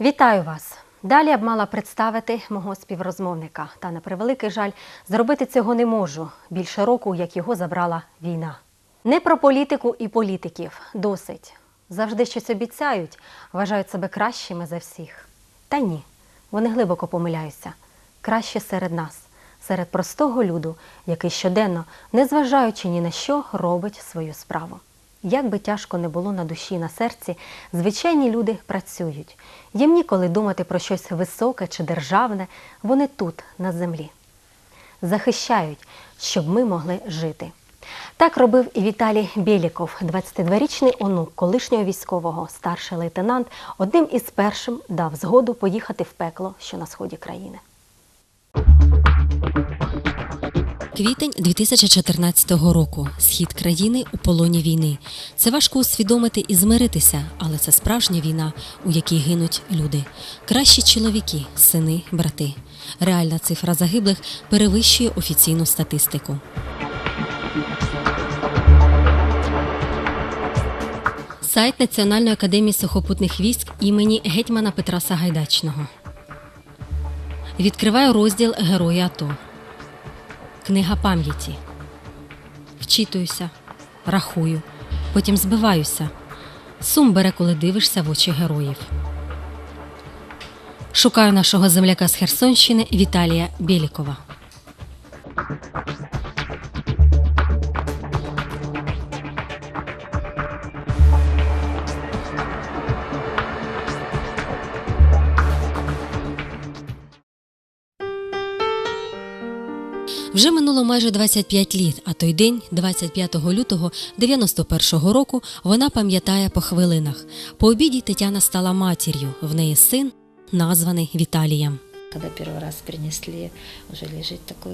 Вітаю вас! Далі я б мала представити мого співрозмовника. Та на превеликий жаль, зробити цього не можу. Більше року, як його забрала війна. Не про політику і політиків. Досить. Завжди щось обіцяють, вважають себе кращими за всіх. Та ні, вони глибоко помиляються. Краще серед нас, серед простого люду, який щоденно, незважаючи ні на що, робить свою справу. Як би тяжко не було на душі на серці, звичайні люди працюють. Їм ніколи думати про щось високе чи державне, вони тут, на землі. Захищають, щоб ми могли жити. Так робив і Віталій Біліков, 22-річний онук колишнього військового, старший лейтенант, одним із першим дав згоду поїхати в пекло, що на сході країни. Квітень 2014 року. Схід країни у полоні війни. Це важко усвідомити і змиритися, але це справжня війна, у якій гинуть люди. Кращі чоловіки, сини, брати. Реальна цифра загиблих перевищує офіційну статистику. Сайт Національної академії сухопутних військ імені гетьмана Петра Сагайдачного. Відкриваю розділ Герої АТО. Книга пам'яті. Вчитуюся, рахую, потім збиваюся. Сум бере, коли дивишся в очі героїв. Шукаю нашого земляка з Херсонщини Віталія Білікова. Вже минуло майже 25 літ, а той день, 25 лютого 91-го року, вона пам'ятає по хвилинах. По обіді Тетяна стала матір'ю. В неї син, названий Віталієм. Коли перший раз принесли, вже лежить такой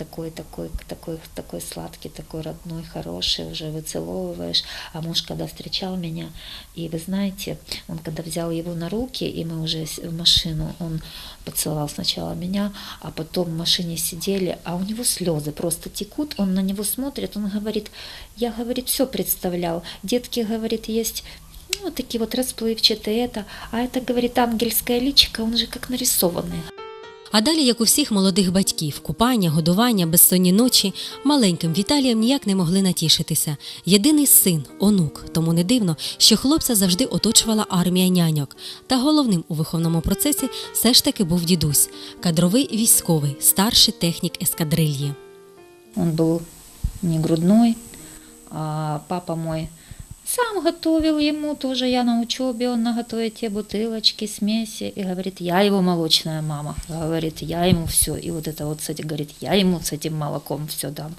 такой, такой, такой, такой сладкий, такой родной, хороший, уже выцеловываешь. А муж, когда встречал меня, и вы знаете, он когда взял его на руки, и мы уже в машину, он поцеловал сначала меня, а потом в машине сидели, а у него слезы просто текут, он на него смотрит, он говорит, я, говорит, все представлял. Детки, говорит, есть ну, вот такие вот расплывчатые это, а это, говорит, ангельское личико, он же как нарисованный. А далі, як у всіх молодих батьків, купання, годування, безсонні ночі, маленьким Віталієм ніяк не могли натішитися. Єдиний син, онук, тому не дивно, що хлопця завжди оточувала армія няньок. Та головним у виховному процесі все ж таки був дідусь, кадровий військовий, старший технік ескадрильї. Он был не грудной, а папа мой сам готовил ему, тоже я на учебе, он наготовит те бутылочки, смеси, и говорит, я его молочная мама, говорит, я ему все, и вот это вот, кстати, говорит, я ему с этим молоком все дам,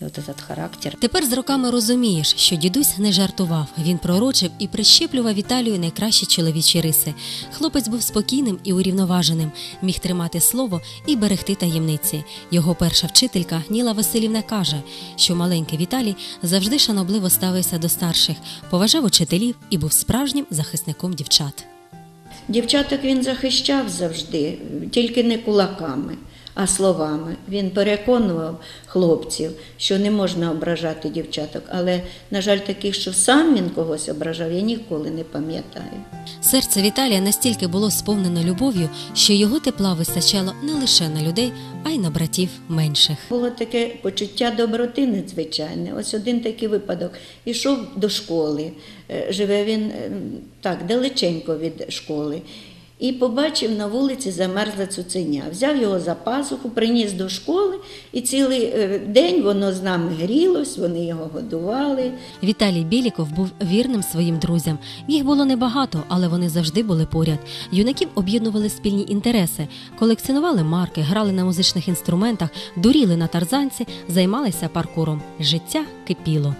и вот этот характер. Тепер з роками розумієш, що дідусь не жартував. Він пророчив і прищеплював Віталію найкращі чоловічі риси. Хлопець був спокійним і урівноваженим, міг тримати слово і берегти таємниці. Його перша вчителька Ніла Васильівна каже, що маленький Віталій завжди шанобливо ставився до старших, поважав учителів і був справжнім захисником дівчат. Дівчаток він захищав завжди, тільки не кулаками, а словами. Він переконував хлопців, що не можна ображати дівчаток, але, на жаль, таких, що сам він когось ображав, я ніколи не пам'ятаю. Серце Віталія настільки було сповнено любов'ю, що його тепла вистачало не лише на людей, а й на братів менших. Було таке почуття доброти надзвичайне. Ось один такий випадок. Ішов до школи, е, живе він е, так далеченько від школи. І побачив на вулиці замерзле цуценя. Взяв його за пазуху, приніс до школи, і цілий е, день воно з нами грілось, вони його годували. Віталій Біліков був вірним своїм друзям. Їх було небагато, але вони завжди були поряд. Юнаків об'єднували спільні інтереси, колекціонували марки, грали на музичних інструментах, дуріли на тарзанці, займалися паркуром. Життя кипіло.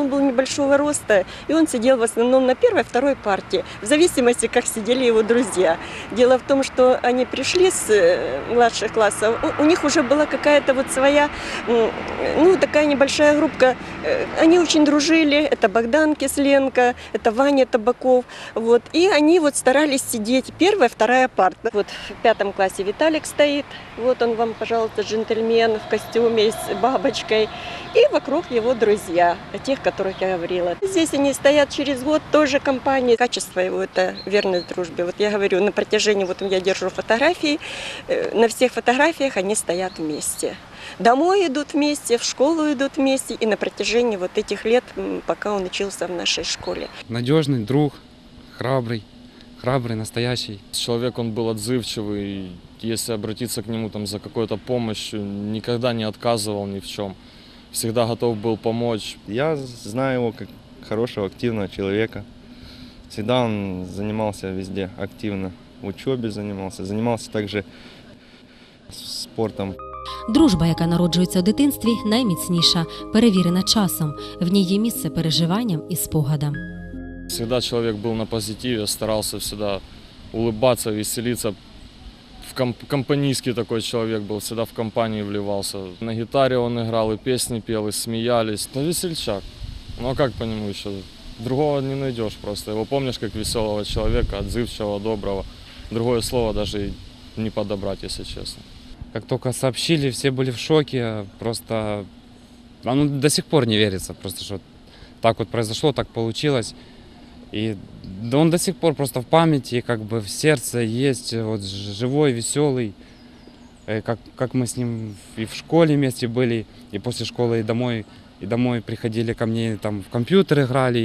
Он был небольшого роста, и он сидел в основном на первой, второй партии, в зависимости, как сидели его друзья. Дело в том, что они пришли с э, младших классов, у, у них уже была какая-то вот своя, ну, такая небольшая группка. Э, Они очень дружили, это Богдан Кисленко, это Ваня Табаков, вот, и они вот старались сидеть первая, вторая парта. Вот в пятом классе Виталик стоит, вот он вам, пожалуйста, джентльмен в костюме с бабочкой, и вокруг его друзья, тех, которых я говорила. Здесь они стоят через год, тоже компании. Качество его – это верность дружбе. Вот я говорю, на протяжении, вот я держу фотографии, э, на всех фотографиях они стоят вместе. Домой идут вместе, в школу идут вместе, и на протяжении вот этих лет, пока он учился в нашей школе. надежный друг, храбрый, храбрый, настоящий. Человек, он был отзывчивый, если обратиться к нему там за какой-то помощью, никогда не отказывал ни в чем. Всегда готов был помочь. Я знаю его как хорошего, активного человека. Всегда он занимался везде активно. В учебе занимался, занимался также спортом. Дружба, яка народжується у дитинстві, найміцніша, перевірена часом. В ній є місце переживанням і спогадам. Всегда человек был на позитиве, старался всегда улыбаться, веселиться. В комп- компанийский такой человек был, всегда в компании вливался. На гитаре он играл, и песни пел, и смеялись. Да весельчак. Ну а как по нему еще? Другого не найдешь просто. Его помнишь как веселого человека, отзывчивого, доброго. Другое слово даже и не подобрать, если честно. Как только сообщили, все были в шоке. Просто оно до сих пор не верится, просто что так вот произошло, так получилось. И да он до сих пор просто в памяти, как бы в сердце есть, вот ж- живой, веселый. Э, Как, как мы с ним и в школе вместе были, и после школы и домой, и домой приходили ко мне, там в компьютер играли,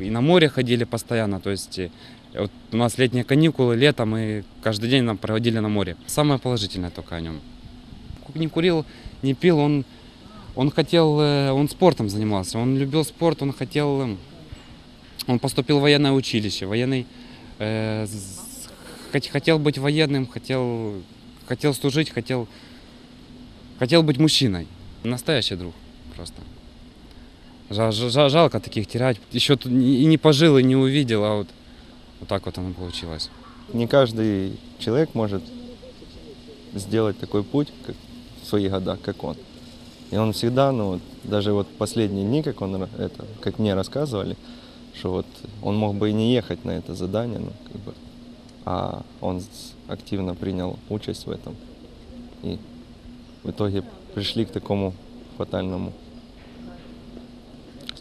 и, и на море ходили постоянно. То есть э, вот у нас летние каникулы, лето, мы каждый день нам проводили на море. Самое положительное только о нем. Не курил, не пил, он, он хотел, э, он спортом занимался, он любил спорт, он хотел, э, он поступил в военное училище, военный, э, хотел быть военным, хотел, хотел служить, хотел, хотел быть мужчиной. Настоящий друг просто. Жа- жа- жа- жалко таких терять. Еще и не пожил, и не увидел, а вот, вот так вот оно получилось. Не каждый человек может сделать такой путь как в свои года, как он. И он всегда, ну даже вот последние дни, как он это, как мне рассказывали, что вот он мог бы и не ехать на это задание, ну, как бы, а он с- активно принял участь в этом. И в итоге пришли к такому фатальному,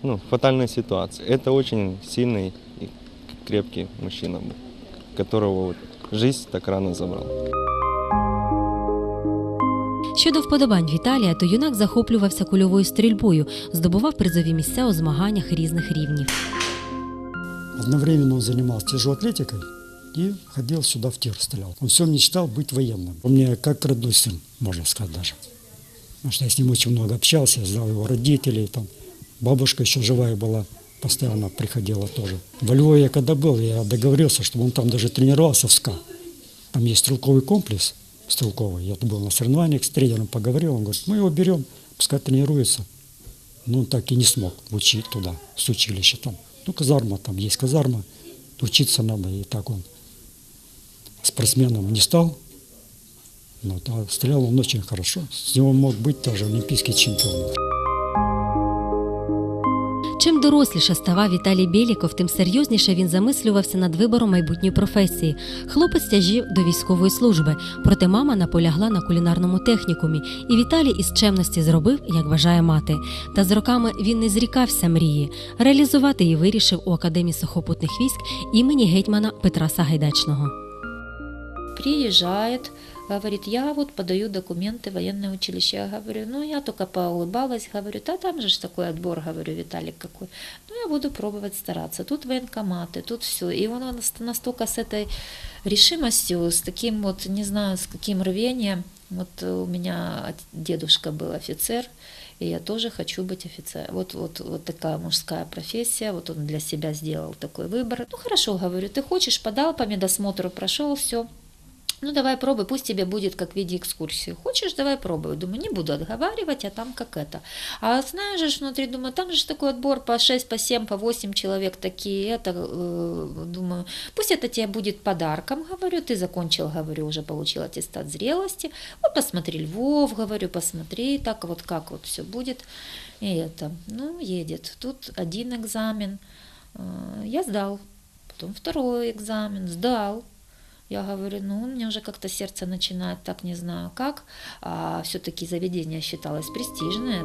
ну, фатальной ситуации. Это очень сильный и крепкий мужчина был, которого вот жизнь так рано забрала. Щодо вподобань Віталія, то юнак захоплювався кульовою стрільбою, здобував призові місця у змаганнях різних рівнів. Одновременно он занимался тяжелой атлетикой и ходил сюда в тир, стрелял. Он все мечтал быть военным. Он мне как родной сын, можно сказать даже. Потому что я с ним очень много общался, знал его родителей, там, бабушка еще живая была, постоянно приходила тоже. Во Львове я когда был, я договорился, чтобы он там даже тренировался в СКА. Там есть стрелковый комплекс, стрелковый. Я был на соревнованиях с тренером, поговорил, он говорит, мы его берем, пускай тренируется. Но он так и не смог учить туда, с училища там. Ну, казарма, там есть казарма, учиться надо, и так он спортсменом не стал, но да, стрелял он очень хорошо. С него мог быть тоже олимпийский чемпион. Чим доросліше ставав Віталій Бєліков, тим серйозніше він замислювався над вибором майбутньої професії. Хлопець тяжів до військової служби, проте мама наполягла на кулінарному технікумі, і Віталій із чемності зробив, як вважає мати. Та з роками він не зрікався мрії. Реалізувати її вирішив у Академії сухопутних військ імені гетьмана Петра Сагайдачного. приезжает, говорит, я вот подаю документы в военное училище. Я говорю, ну, я только поулыбалась, говорю, да там же ж такой отбор, говорю, Виталик какой. Ну, я буду пробовать стараться. Тут военкоматы, тут все. И он наст- настолько с этой решимостью, с таким вот, не знаю, с каким рвением. Вот у меня от- дедушка был офицер, и я тоже хочу быть офицером. Вот, вот, вот такая мужская профессия, вот он для себя сделал такой выбор. Ну хорошо, говорю, ты хочешь, подал по медосмотру, прошел, все. Ну давай пробуй, пусть тебе будет как в виде экскурсии. Хочешь, давай пробуй. Думаю, не буду отговаривать, а там как это. А знаешь же, внутри, думаю, там же такой отбор по 6, по 7, по 8 человек такие. Это, э, думаю, пусть это тебе будет подарком, говорю. Ты закончил, говорю, уже получил аттестат зрелости. Вот посмотри Львов, говорю, посмотри, так вот как вот все будет. И это, ну, едет. Тут один экзамен. Э, Я сдал. Потом второй экзамен, сдал. Я говорю, ну, у меня уже как-то сердце начинает, так не знаю как, а все-таки заведение считалось престижное.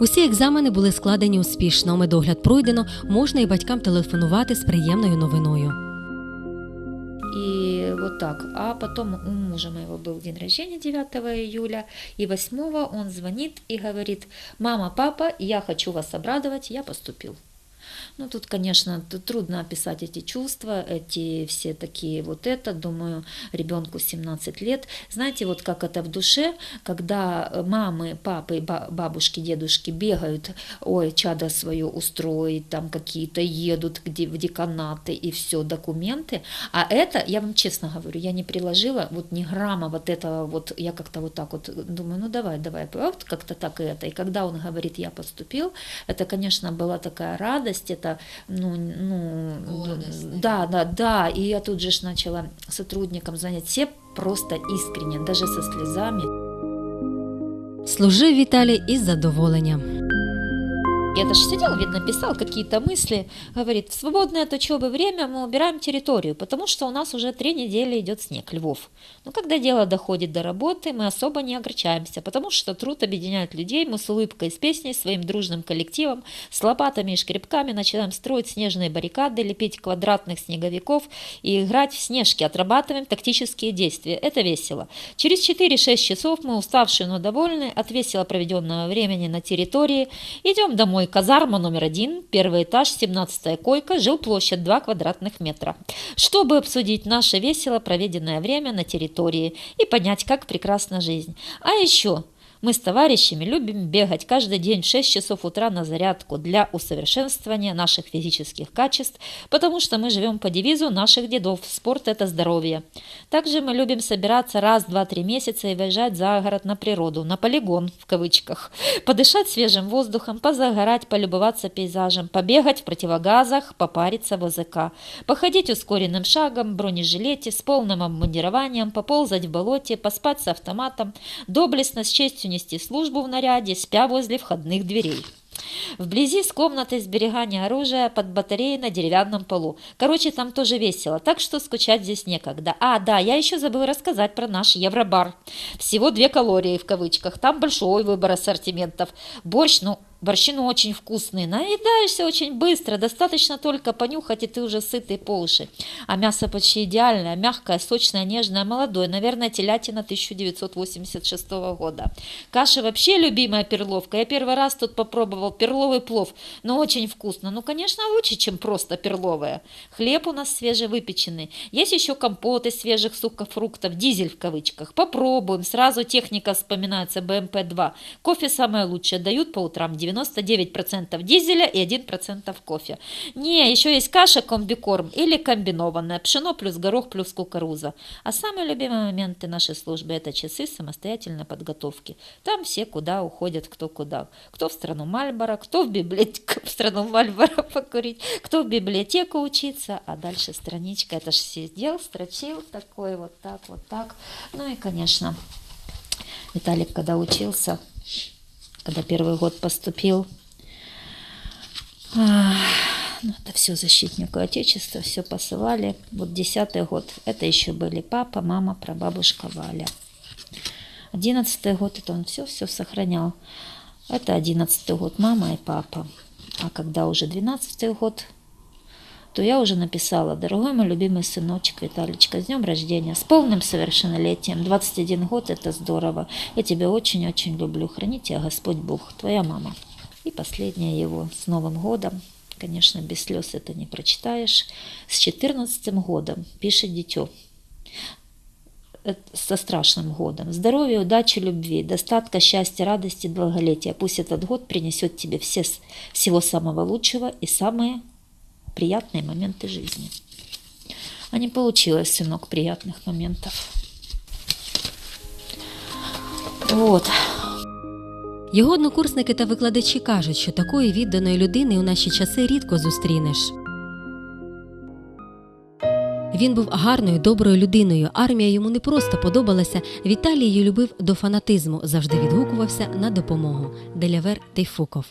Усі екзамени були складені успішно. Медогляд пройдено, можна і батькам телефонувати з приємною новиною. И вот так. А потом у мужа моего был день рождения 9 июля, и 8 он звонит и говорит, мама, папа, я хочу вас обрадовать, я поступил. Ну, тут, конечно, трудно описать эти чувства, эти все такие вот это, думаю, ребенку 17 лет. Знаете, вот как это в душе, когда мамы, папы, ба- бабушки, дедушки бегают, ой, чадо свое устроить, там какие-то едут где, в деканаты и все, документы. А это, я вам честно говорю, я не приложила вот ни грамма вот этого, вот я как-то вот так вот думаю, ну давай, давай, вот как-то так и это. И когда он говорит, я поступил, это, конечно, была такая радость, это, ну, ну, да, да, да, и я тут же начала сотрудникам звонить, все просто искренне, даже со слезами. Служив Віталій із задоволенням. Я даже сидел, видно, писал какие-то мысли. Говорит, в свободное от учебы время мы убираем территорию, потому что у нас уже три недели идет снег, Львов. Но когда дело доходит до работы, мы особо не огорчаемся, потому что труд объединяет людей, мы с улыбкой, с песней, своим дружным коллективом, с лопатами и шкребками начинаем строить снежные баррикады, лепить квадратных снеговиков и играть в снежки, отрабатываем тактические действия. Это весело. Через 4-6 часов мы, уставшие, но довольны от весело проведенного времени на территории, идем домой. Казарма номер один, первый этаж, 17 койка, жилплощадь 2 квадратных метра. Чтобы обсудить наше весело проведенное время на территории и понять, как прекрасна жизнь. А еще мы с товарищами любим бегать каждый день в 6 часов утра на зарядку для усовершенствования наших физических качеств, потому что мы живем по девизу наших дедов «Спорт – это здоровье». Также мы любим собираться раз, два, три месяца и выезжать за город на природу, на полигон в кавычках, подышать свежим воздухом, позагорать, полюбоваться пейзажем, побегать в противогазах, попариться в ОЗК, походить ускоренным шагом в бронежилете с полным обмундированием, поползать в болоте, поспать с автоматом, доблестно с честью нести службу в наряде, спя возле входных дверей. Вблизи с комнатой сберегания оружия под батареей на деревянном полу. Короче, там тоже весело, так что скучать здесь некогда. А, да, я еще забыл рассказать про наш Евробар. Всего две калории в кавычках. Там большой выбор ассортиментов. Борщ, ну, борщи ну, очень вкусные. Наедаешься очень быстро, достаточно только понюхать, и ты уже сытый по уши. А мясо почти идеальное, мягкое, сочное, нежное, молодое. Наверное, телятина 1986 года. Каша вообще любимая перловка. Я первый раз тут попробовал перловый плов, но очень вкусно. Ну, конечно, лучше, чем просто перловая. Хлеб у нас свежевыпеченный. Есть еще компот из свежих сухофруктов, дизель в кавычках. Попробуем. Сразу техника вспоминается, БМП-2. Кофе самое лучшее. Дают по утрам 99% дизеля и 1% кофе. Не, еще есть каша комбикорм или комбинованная. Пшено плюс горох плюс кукуруза. А самые любимые моменты нашей службы это часы самостоятельной подготовки. Там все куда уходят, кто куда. Кто в страну Мальбора, кто в библиотеку, в страну Мальбора покурить, кто в библиотеку учиться, а дальше страничка. Это ж сидел, строчил такой вот так, вот так. Ну и, конечно, Виталик, когда учился, когда первый год поступил, ну, это все защитнику Отечества, все посылали. Вот десятый год, это еще были папа, мама, прабабушка Валя. Одиннадцатый год, это он все-все сохранял. Это одиннадцатый год, мама и папа. А когда уже двенадцатый год, то я уже написала, дорогой мой любимый сыночек Виталичка, с днем рождения, с полным совершеннолетием, 21 год, это здорово. Я тебя очень-очень люблю, храни тебя Господь Бог, твоя мама. И последнее его с Новым годом. Конечно, без слез это не прочитаешь. С 14 годом пишет дитё э, со страшным годом. Здоровья, удачи, любви, достатка, счастья, радости, долголетия. Пусть этот год принесет тебе все, всего самого лучшего и самые приятные моменты жизни. А не получилось, сынок, приятных моментов. Вот. Його однокурсники та викладачі кажуть, що такої відданої людини у наші часи рідко зустрінеш. Він був гарною, доброю людиною. Армія йому не просто подобалася. Віталій її любив до фанатизму, завжди відгукувався на допомогу. Делявер Тейфуков.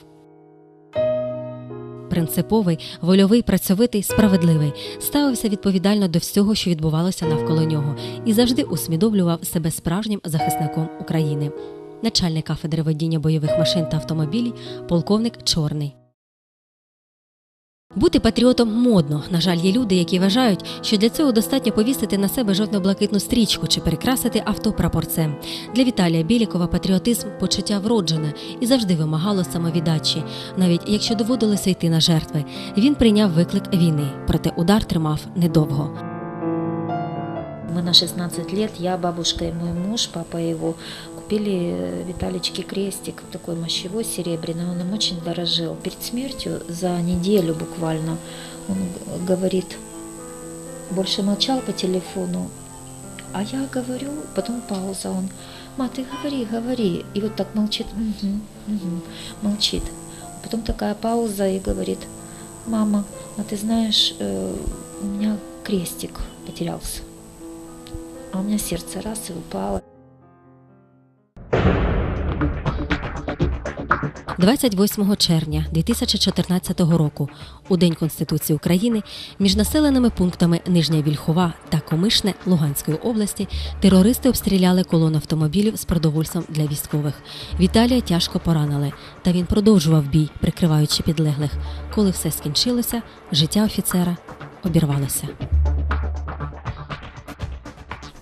Принциповий, вольовий, працьовитий, справедливий, ставився відповідально до всього, що відбувалося навколо нього, і завжди усвідомлював себе справжнім захисником України. начальник кафедри водіння бойових машин та автомобілів, полковник Чорний. Бути патріотом модно. На жаль, є люди, які вважають, що для цього достатньо повісити на себе жовтно-блакитну стрічку чи перекрасити авто прапорцем. Для Віталія Білікова патріотизм почуття вроджене і завжди вимагало самовіддачі. Навіть якщо доводилося йти на жертви, він прийняв виклик війни, проте удар тримав недовго. Мы на 16 лет, я, бабушка и мой муж, папа его, купили э, Виталичке крестик, такой мощевой, серебряный, он им очень дорожил. Перед смертью, за неделю буквально, он говорит, больше молчал по телефону, а я говорю, потом пауза, он, ма, ты говори, говори, и вот так молчит, «Мгм, мгм», молчит. Потом такая пауза и говорит, мама, а ты знаешь, э, у меня крестик потерялся. А у меня сердце раз и упало. 28 червня 2014 року, у День Конституції України, між населеними пунктами Нижня Вільхова та Комишне Луганської області терористи обстріляли колону автомобілів з продовольством для військових. Віталія тяжко поранили, та він продовжував бій, прикриваючи підлеглих. Коли все скінчилося, життя офіцера обірвалося.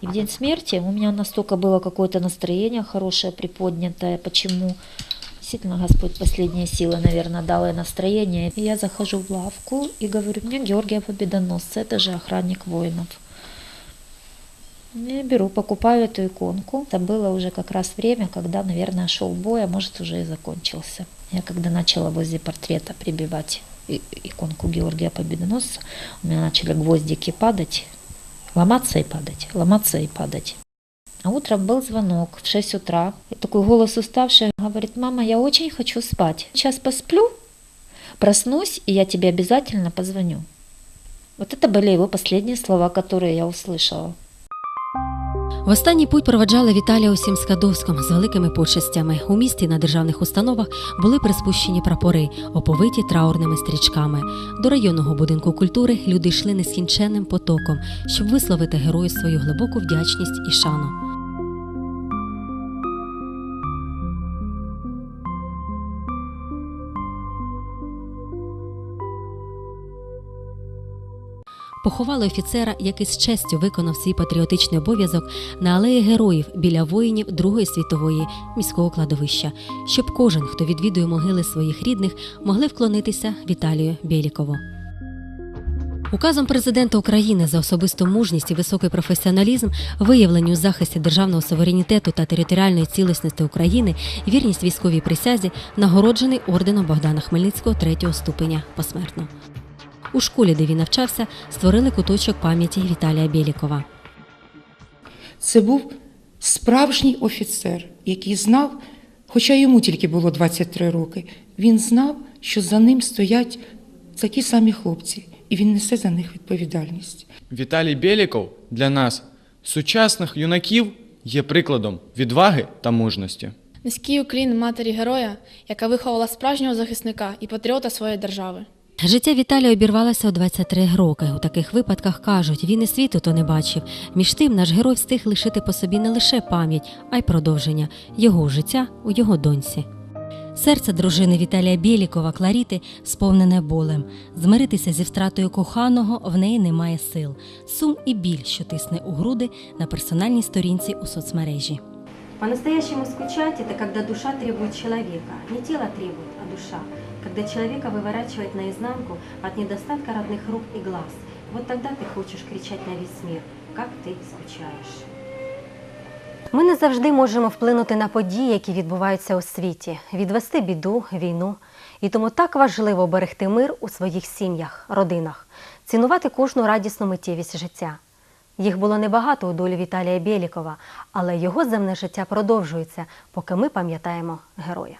И в день смерти у меня настолько было какое-то настроение хорошее, приподнятое. Почему? Действительно, Господь последние силы, наверное, дал и настроение. И я захожу в лавку и говорю, мне Георгия Победоносца, это же охранник воинов. Я беру, покупаю эту иконку. Это было уже как раз время, когда, наверное, шел бой, а может уже и закончился. Я когда начала возле портрета прибивать иконку Георгия Победоносца, у меня начали гвоздики падать, ломаться и падать, ломаться и падать. А утром был звонок в 6 утра. И такой голос уставший говорит, мама, я очень хочу спать. Сейчас посплю, проснусь, и я тебе обязательно позвоню. Вот это были его последние слова, которые я услышала. В останній путь проведжали Віталія у Сімскадовськом з великими почестями. У місті на державних установах були приспущені прапори, оповиті траурними стрічками. До районного будинку культури люди йшли нескінченним потоком, щоб висловити герою свою глибоку вдячність і шану. Поховали офіцера, який з честю виконав свій патріотичний обов'язок на алеї героїв біля воїнів Другої світової міського кладовища, щоб кожен, хто відвідує могили своїх рідних, могли вклонитися Віталію Бєлікову. Указом президента України за особисту мужність і високий професіоналізм, виявлені у захисті державного суверенітету та територіальної цілісності України, вірність військовій присязі, нагороджений орденом Богдана Хмельницького третього ступеня посмертно. У школі, де він навчався, створили куточок пам'яті Віталія Бєлікова. Це був справжній офіцер, який знав, хоча йому тільки було 23 роки, він знав, що за ним стоять такі самі хлопці, і він несе за них відповідальність. Віталій Бєліков для нас, сучасних юнаків, є прикладом відваги та мужності. Низький уклін матері героя, яка виховала справжнього захисника і патріота своєї держави. Життя Віталія обірвалося у 23 роки. У таких випадках кажуть, він і світу то не бачив. Між тим, наш герой встиг лишити по собі не лише пам'ять, а й продовження його життя у його доньці. Серце дружини Віталія Бєлікова Кларіти сповнене болем. Змиритися зі втратою коханого в неї немає сил. Сум і біль, що тисне у груди на персональній сторінці у соцмережі. По-настоящему скучать – это когда душа требует человека. Не тело требует, а душа Когда человека выворачивает наизнанку от недостатка родных рук и глаз. Вот тогда ты хочешь кричать на весь мир, как ты скучаешь. Ми не завжди можемо вплинути на події, які відбуваються у світі, відвести біду, війну. І тому так важливо берегти мир у своїх сім'ях, родинах, цінувати кожну радісну миттєвість життя. Їх було небагато у долі Віталія Бєлікова, але його земне життя продовжується, поки ми пам'ятаємо героя.